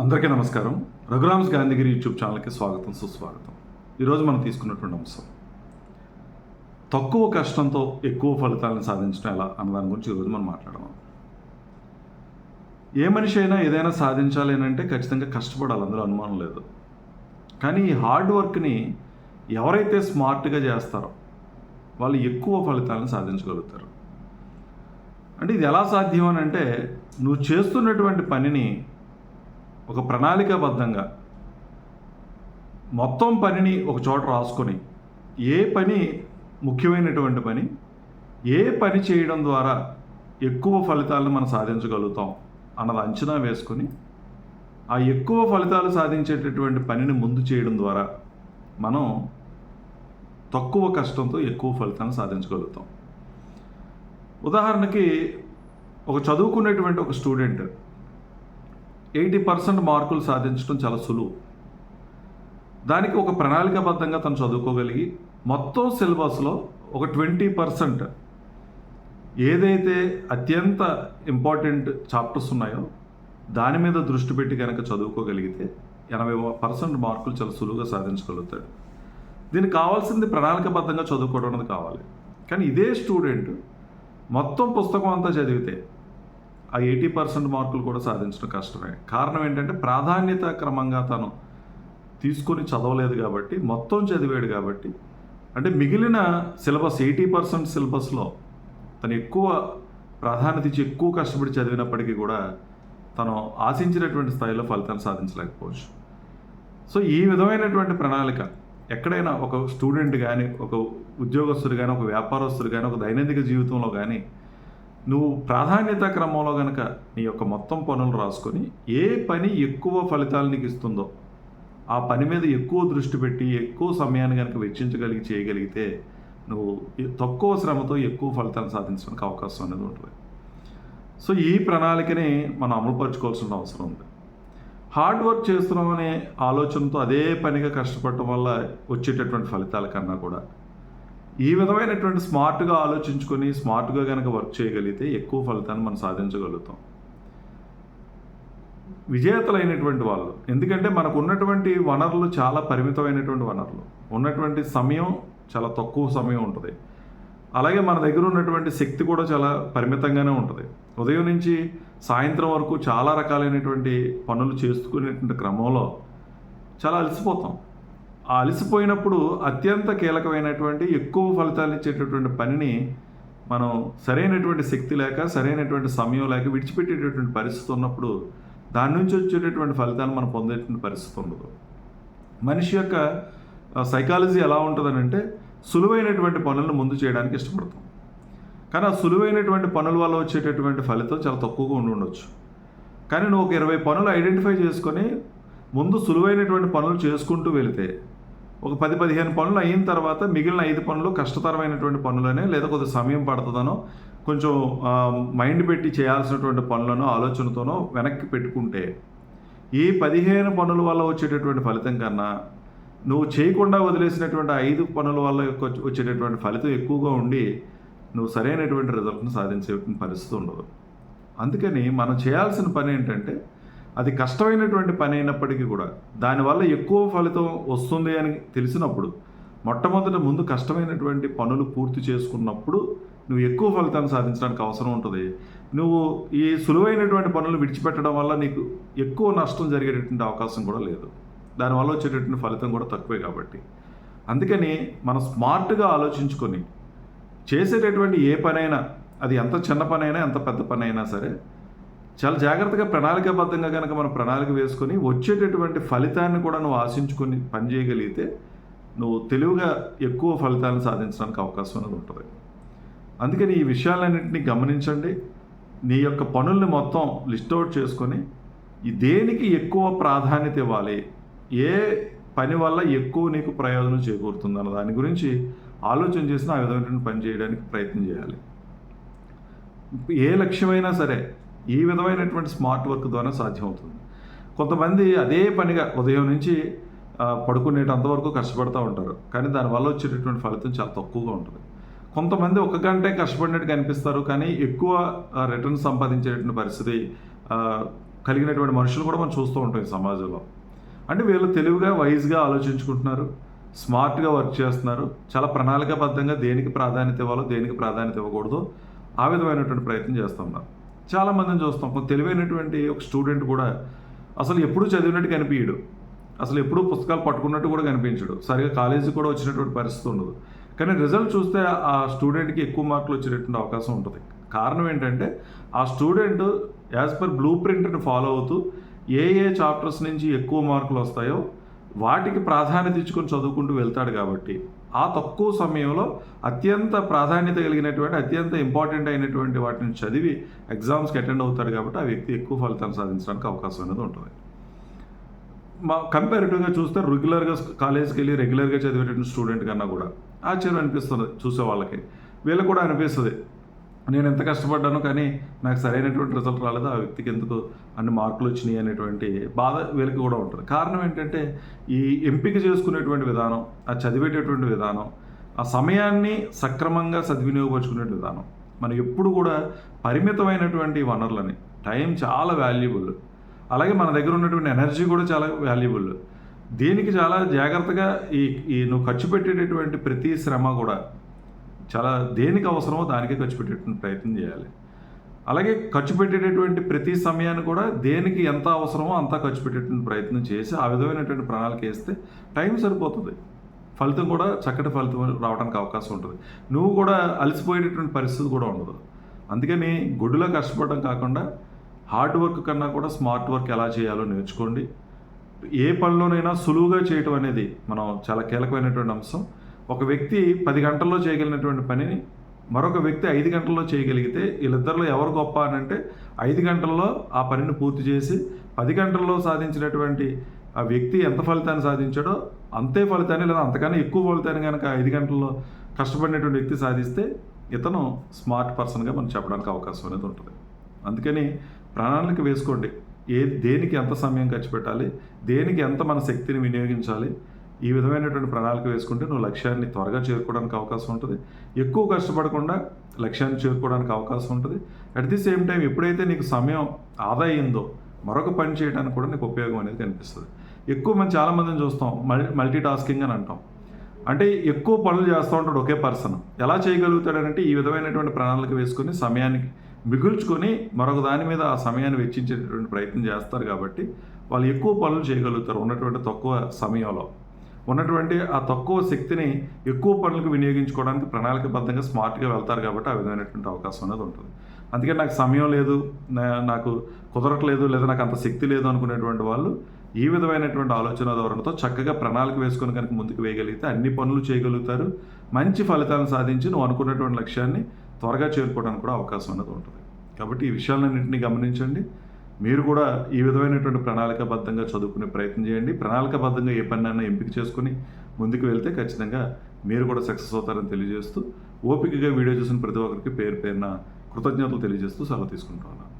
అందరికీ నమస్కారం. రఘురామ్స్ గాంధీగిరి యూట్యూబ్ ఛానల్కి స్వాగతం సుస్వాగతం. ఈరోజు మనం తీసుకున్నటువంటి అంశం. తక్కువ కష్టంతో ఎక్కువ ఫలితాలను సాధించడం ఎలా అన్నదాని గురించి ఈరోజు మనం మాట్లాడదాం. ఏ మనిషి అయినా ఏదైనా సాధించాలి అని అంటే ఖచ్చితంగా కష్టపడాలి అందులో అనుమానం లేదు. కానీ ఈ హార్డ్ వర్క్ని ఎవరైతే స్మార్ట్గా చేస్తారో వాళ్ళు ఎక్కువ ఫలితాలను సాధించగలుగుతారు. అంటే ఇది ఎలా సాధ్యం అని అంటే నువ్వు చేస్తున్నటువంటి పనిని ఒక ప్రణాళికాబద్ధంగా మొత్తం పనిని ఒక చోట రాసుకొని ఏ పని ముఖ్యమైనటువంటి పని ఏ పని చేయడం ద్వారా ఎక్కువ ఫలితాలను మనం సాధించగలుగుతాం అన్నది అంచనా వేసుకొని ఆ ఎక్కువ ఫలితాలు సాధించేటటువంటి పనిని ముందు చేయడం ద్వారా మనం తక్కువ కష్టంతో ఎక్కువ ఫలితాలను సాధించగలుగుతాం. ఉదాహరణకి ఒక చదువుకునేటువంటి ఒక స్టూడెంట్ ఎయిటీ పర్సెంట్ మార్కులు సాధించడం చాలా సులువు. దానికి ఒక ప్రణాళికాబద్ధంగా తను చదువుకోగలిగి మొత్తం సిలబస్లో ఒక ట్వంటీ పర్సెంట్ ఏదైతే అత్యంత ఇంపార్టెంట్ చాప్టర్స్ ఉన్నాయో దాని మీద దృష్టి పెట్టి కనుక చదువుకోగలిగితే ఎనభై పర్సెంట్ మార్కులు చాలా సులువుగా సాధించగలుగుతాడు. దీనికి కావాల్సింది ప్రణాళికాబద్ధంగా చదువుకోవడం అనేది కావాలి. కానీ ఇదే స్టూడెంట్ మొత్తం పుస్తకం అంతా చదివితే ఆ ఎయిటీ పర్సెంట్ మార్కులు కూడా సాధించడం కష్టమే. కారణం ఏంటంటే ప్రాధాన్యత క్రమంగా తను తీసుకొని చదవలేదు కాబట్టి మొత్తం చదివాడు కాబట్టి అంటే మిగిలిన సిలబస్ ఎయిటీ పర్సెంట్ సిలబస్లో తను ఎక్కువ ప్రాధాన్యత ఇచ్చి ఎక్కువ కష్టపడి చదివినప్పటికీ కూడా తను ఆశించినటువంటి స్థాయిలో ఫలితాన్ని సాధించలేకపోవచ్చు. సో ఈ విధమైనటువంటి ప్రణాళిక ఎక్కడైనా ఒక స్టూడెంట్ కానీ ఒక ఉద్యోగస్తుడు కానీ ఒక వ్యాపారస్తుడు కానీ ఒక దైనందిక జీవితంలో కానీ నువ్వు ప్రాధాన్యత క్రమంలో కనుక నీ యొక్క మొత్తం పనులు రాసుకొని ఏ పని ఎక్కువ ఫలితాలు నీకు ఇస్తుందో ఆ పని మీద ఎక్కువ దృష్టి పెట్టి ఎక్కువ సమయాన్ని కనుక వెచ్చించగలిగి చేయగలిగితే నువ్వు తక్కువ శ్రమతో ఎక్కువ ఫలితాలు సాధించడానికి అవకాశం అనేది ఉంటుంది. సో ఈ ప్రణాళికని మనం అమలుపరచుకోవాల్సిన అవసరం ఉంది. హార్డ్ వర్క్ చేస్తున్నామనే ఆలోచనతో అదే పనిగా కష్టపడటం వల్ల వచ్చేటటువంటి ఫలితాల కన్నా కూడా ఈ విధమైనటువంటి స్మార్ట్గా ఆలోచించుకొని స్మార్ట్గా కనుక వర్క్ చేయగలిగితే ఎక్కువ ఫలితాన్ని మనం సాధించగలుగుతాం. విజేతలైనటువంటి వాళ్ళు ఎందుకంటే మనకు ఉన్నటువంటి వనరులు చాలా పరిమితమైనటువంటి వనరులు. ఉన్నటువంటి సమయం చాలా తక్కువ సమయం ఉంటుంది. అలాగే మన దగ్గర ఉన్నటువంటి శక్తి కూడా చాలా పరిమితంగానే ఉంటుంది. ఉదయం నుంచి సాయంత్రం వరకు చాలా రకాలైనటువంటి పనులు చేసుకునేటువంటి క్రమంలో చాలా అలసిపోతాం. అలసిపోయినప్పుడు అత్యంత కీలకమైనటువంటి ఎక్కువ ఫలితాలు ఇచ్చేటటువంటి పనిని మనం సరైనటువంటి శక్తి లేక సరైనటువంటి సమయం లేక విడిచిపెట్టేటటువంటి పరిస్థితి ఉన్నప్పుడు దాని నుంచి వచ్చేటటువంటి ఫలితాన్ని మనం పొందేటువంటి పరిస్థితి ఉండదు. మనిషి యొక్క సైకాలజీ ఎలా ఉంటుందనంటే సులువైనటువంటి పనులను ముందు చేయడానికి ఇష్టపడతాం. కానీ ఆ సులువైనటువంటి పనుల వల్ల వచ్చేటటువంటి ఫలితం చాలా తక్కువగా ఉండి ఉండొచ్చు. కానీ నువ్వు ఒక ఇరవై పనులు ఐడెంటిఫై చేసుకొని ముందు సులువైనటువంటి పనులు చేసుకుంటూ వెళితే ఒక పది పదిహేను పనులు అయిన తర్వాత మిగిలిన ఐదు పనులు కష్టతరమైనటువంటి పనులనే లేదా కొద్ది సమయం పడుతుందనో కొంచెం మైండ్ పెట్టి చేయాల్సినటువంటి పనులను ఆలోచనతోనో వెనక్కి పెట్టుకుంటే ఈ పదిహేను పనుల వల్ల వచ్చేటటువంటి ఫలితం కన్నా నువ్వు చేయకుండా వదిలేసినటువంటి ఐదు పనుల వల్ల వచ్చేటటువంటి ఫలితం ఎక్కువగా ఉండి నువ్వు సరైనటువంటి రిజల్ట్ను సాధించే పరిస్థితి ఉండదు. అందుకని మనం చేయాల్సిన పని ఏంటంటే అది కష్టమైనటువంటి పని అయినప్పటికీ కూడా దానివల్ల ఎక్కువ ఫలితం వస్తుంది అని తెలిసినప్పుడు మొట్టమొదట ముందు కష్టమైనటువంటి పనులు పూర్తి చేసుకున్నప్పుడు నువ్వు ఎక్కువ ఫలితాన్ని సాధించడానికి అవసరం ఉంటుంది. నువ్వు ఈ సులువైనటువంటి పనులు విడిచిపెట్టడం వల్ల నీకు ఎక్కువ నష్టం జరిగేటటువంటి అవకాశం కూడా లేదు. దానివల్ల వచ్చేటటువంటి ఫలితం కూడా తక్కువే కాబట్టి. అందుకని మనం స్మార్ట్గా ఆలోచించుకొని చేసేటటువంటి ఏ పనైనా అది ఎంత చిన్న పనైనా ఎంత పెద్ద పనైనా సరే చాలా జాగ్రత్తగా ప్రణాళికాబద్ధంగా కనుక మనం ప్రణాళిక వేసుకొని వచ్చేటటువంటి ఫలితాన్ని కూడా నువ్వు ఆశించుకొని పని చేయగలిగితే నువ్వు తెలివిగా ఎక్కువ ఫలితాలను సాధించడానికి అవకాశం అనేది ఉంటుంది. అందుకని ఈ విషయాలన్నింటినీ గమనించండి. నీ యొక్క పనుల్ని మొత్తం లిస్ట్ అవుట్ చేసుకొని దేనికి ఎక్కువ ప్రాధాన్యత ఇవ్వాలి? ఏ పని వల్ల ఎక్కువ నీకు ప్రయోజనం చేకూరుతుంది అన్న దాని గురించి ఆలోచన చేసిన ఆ విధమైనటువంటి పని చేయడానికి ప్రయత్నం చేయాలి. ఏ లక్ష్యమైనా సరే ఈ విధమైనటువంటి స్మార్ట్ వర్క్ ద్వారా సాధ్యమవుతుంది. కొంతమంది అదే పనిగా ఉదయం నుంచి పడుకునేటంతవరకు కష్టపడుతూ ఉంటారు. కానీ దానివల్ల వచ్చేటటువంటి ఫలితం చాలా తక్కువగా ఉంటుంది. కొంతమంది ఒక గంటే కష్టపడినట్టు కనిపిస్తారు. కానీ ఎక్కువ రిటర్న్ సంపాదించేటువంటి పరిస్థితి కలిగినటువంటి మనుషులు కూడా మనం చూస్తూ ఉంటాం ఈ సమాజంలో. అంటే వీళ్ళు తెలివిగా వైజ్గా ఆలోచించుకుంటున్నారు. స్మార్ట్గా వర్క్ చేస్తున్నారు. చాలా ప్రణాళికాబద్ధంగా దేనికి ప్రాధాన్యత ఇవ్వాలో దేనికి ప్రాధాన్యత ఇవ్వకూడదు ఆ విధమైనటువంటి ప్రయత్నం చేస్తున్నారు చాలామందిని చూస్తాం. కొంత తెలివైనటువంటి ఒక స్టూడెంట్ కూడా అసలు ఎప్పుడూ చదివినట్టు కనిపించడు అసలు ఎప్పుడూ పుస్తకాలు పట్టుకున్నట్టు కూడా కనిపించడు. సరిగా కాలేజీకి కూడా వచ్చినటువంటి పరిస్థితి ఉండదు. కానీ రిజల్ట్ చూస్తే ఆ స్టూడెంట్కి ఎక్కువ మార్కులు వచ్చేటటువంటి అవకాశం ఉంటుంది. కారణం ఏంటంటే ఆ స్టూడెంట్ యాజ్ పర్ బ్లూ ప్రింట్ని ఫాలో అవుతూ ఏ ఏ చాప్టర్స్ నుంచి ఎక్కువ మార్కులు వస్తాయో వాటికి ప్రాధాన్యత ఇచ్చుకొని చదువుకుంటూ వెళ్తాడు కాబట్టి ఆ తక్కువ సమయంలో అత్యంత ప్రాధాన్యత కలిగినటువంటి అత్యంత ఇంపార్టెంట్ అయినటువంటి వాటిని చదివి ఎగ్జామ్స్కి అటెండ్ అవుతాడు కాబట్టి ఆ వ్యక్తి ఎక్కువ ఫలితాలు సాధించడానికి అవకాశం అనేది ఉంటుంది. మా కంపారిటివ్గా చూస్తే రెగ్యులర్గా కాలేజ్కి వెళ్ళి రెగ్యులర్గా చదివేటటువంటి స్టూడెంట్ కన్నా కూడా ఆశ్చర్యం అనిపిస్తుంది చూసే వాళ్ళకి. వీళ్ళకి కూడా అనిపిస్తుంది. నేను ఎంత కష్టపడ్డాను కానీ నాకు సరైనటువంటి రిజల్ట్ రాలేదు. ఆ వ్యక్తికి ఎందుకు అన్ని మార్కులు వచ్చినాయి అనేటువంటి బాధ వీళ్ళకి కూడా ఉంటుంది. కారణం ఏంటంటే ఈ ఎంపిక చేసుకునేటువంటి విధానం ఆ చదివేటటువంటి విధానం ఆ సమయాన్ని సక్రమంగా సద్వినియోగపరుచుకునే విధానం. మనం ఎప్పుడు కూడా పరిమితమైనటువంటి వనరులని టైం చాలా వాల్యుబుల్. అలాగే మన దగ్గర ఉన్నటువంటి ఎనర్జీ కూడా చాలా వాల్యుబుల్. దీనికి చాలా జాగ్రత్తగా ఈ ఈ నువ్వు ఖర్చు పెట్టేటటువంటి ప్రతి శ్రమ కూడా చాలా దేనికి అవసరమో దానికే ఖర్చు పెట్టేటువంటి ప్రయత్నం చేయాలి. అలాగే ఖర్చు పెట్టేటటువంటి ప్రతి సమయాన్ని కూడా దేనికి ఎంత అవసరమో అంతా ఖర్చు పెట్టేటువంటి ప్రయత్నం చేసి ఆ విధమైనటువంటి ప్రణాళిక వేస్తే టైం సరిపోతుంది. ఫలితం కూడా చక్కటి ఫలితం రావడానికి అవకాశం ఉంటుంది. నువ్వు కూడా అలసిపోయేటటువంటి పరిస్థితి కూడా ఉండదు. అందుకని గుడ్డులో కష్టపడడం కాకుండా హార్డ్ వర్క్ కన్నా కూడా స్మార్ట్ వర్క్ ఎలా చేయాలో నేర్చుకోండి. ఏ పనిలోనైనా సులువుగా చేయటం అనేది మనం చాలా కీలకమైనటువంటి అంశం. ఒక వ్యక్తి పది గంటల్లో చేయగలిగినటువంటి పనిని మరొక వ్యక్తి ఐదు గంటల్లో చేయగలిగితే వీళ్ళిద్దరిలో ఎవరు గొప్ప అని అంటే ఐదు గంటల్లో ఆ పనిని పూర్తి చేసి పది గంటల్లో సాధించినటువంటి ఆ వ్యక్తి ఎంత ఫలితాన్ని సాధించాడో అంతే ఫలితాన్ని లేదా అంతకన్నా ఎక్కువ ఫలితాన్ని కనుక ఐదు గంటల్లో కష్టపడినటువంటి వ్యక్తి సాధిస్తే ఇతను స్మార్ట్ పర్సన్గా మనం చెప్పడానికి అవకాశం అనేది ఉంటుంది. అందుకని ప్రణాళిక వేసుకోండి. ఏ దేనికి ఎంత సమయం ఖర్చు పెట్టాలి? దేనికి ఎంత మన శక్తిని వినియోగించాలి? ఈ విధమైనటువంటి ప్రణాళిక వేసుకుంటే నువ్వు లక్ష్యాన్ని త్వరగా చేరుకోవడానికి అవకాశం ఉంటుంది. ఎక్కువ కష్టపడకుండా లక్ష్యాన్ని చేరుకోవడానికి అవకాశం ఉంటుంది. అట్ ది సేమ్ టైం ఎప్పుడైతే నీకు సమయం ఆదా అయిందో మరొక పని చేయడానికి కూడా నీకు ఉపయోగం అనేది కనిపిస్తుంది. ఎక్కువ మంది చాలామందిని చూస్తాం మల్ మల్టీ టాస్కింగ్ అని అంటాం. అంటే ఎక్కువ పనులు చేస్తూ ఉంటాడు ఒకే పర్సన్. ఎలా చేయగలుగుతాడనంటే ఈ విధమైనటువంటి ప్రణాళిక వేసుకొని సమయానికి మిగుల్చుకొని మరొక దాని మీద ఆ సమయాన్ని వెచ్చించేటటువంటి ప్రయత్నం చేస్తారు కాబట్టి వాళ్ళు ఎక్కువ పనులు చేయగలుగుతారు ఉన్నటువంటి తక్కువ సమయంలో. ఉన్నటువంటి ఆ తక్కువ శక్తిని ఎక్కువ పనులకు వినియోగించుకోవడానికి ప్రణాళికబద్ధంగా స్మార్ట్గా వెళ్తారు కాబట్టి ఆ విధమైనటువంటి అవకాశం అనేది ఉంటుంది. అందుకే నాకు సమయం లేదు నా- నాకు కుదరట్లేదు లేదా నాకు అంత శక్తి లేదు అనుకునేటువంటి వాళ్ళు ఈ విధమైనటువంటి ఆలోచన ధోరణితో చక్కగా ప్రణాళిక వేసుకొని కనుక ముందుకు వేయగలిగితే అన్ని పనులు చేయగలుగుతారు. మంచి ఫలితాలను సాధించి నువ్వు అనుకున్నటువంటి లక్ష్యాన్ని త్వరగా చేరుకోవడానికి కూడా అవకాశం అనేది ఉంటుంది. కాబట్టి ఈ విషయాలన్నింటినీ గమనించండి. మీరు కూడా ఈ విధమైనటువంటి ప్రణాళికాబద్ధంగా చదువుకునే ప్రయత్నం చేయండి. ప్రణాళికాబద్ధంగా ఏ పని ఎంపిక చేసుకుని ముందుకు వెళ్తే ఖచ్చితంగా మీరు కూడా సక్సెస్ అవుతారని తెలియజేస్తూ ఓపికగా వీడియో చూసిన ప్రతి ఒక్కరికి పేరు పేరున కృతజ్ఞతలు తెలియజేస్తూ సెలవు తీసుకుంటున్నాను